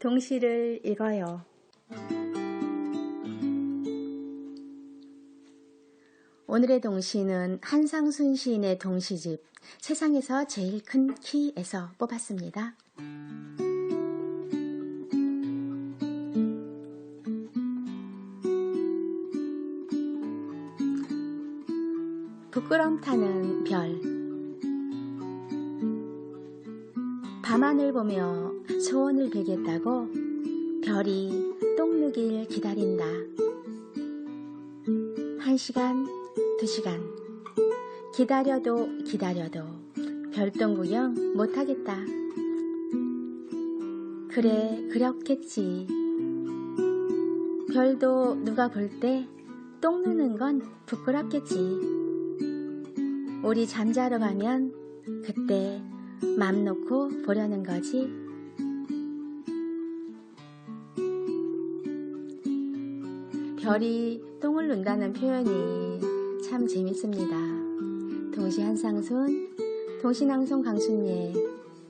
동시를 읽어요. 오늘의 동시는 한상순 시인의 동시집 세상에서 제일 큰 키에서 뽑았습니다. 부끄럼 타는 별 밤하늘 보며 소원을 빌겠다고 별이 똥 누길 기다린다. 한 시간, 두 시간 기다려도 기다려도 별똥 구경 못하겠다. 그래, 그렇겠지. 별도 누가 볼 때 똥 누는 건 부끄럽겠지. 우리 잠자러 가면 그때 맘 놓고 보려는 거지. 별이 똥을 눈다는 표현이 참 재밌습니다. 동시 한상순, 동시낭송 강순예,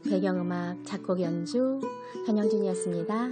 배경음악 작곡 연주 변영준이었습니다.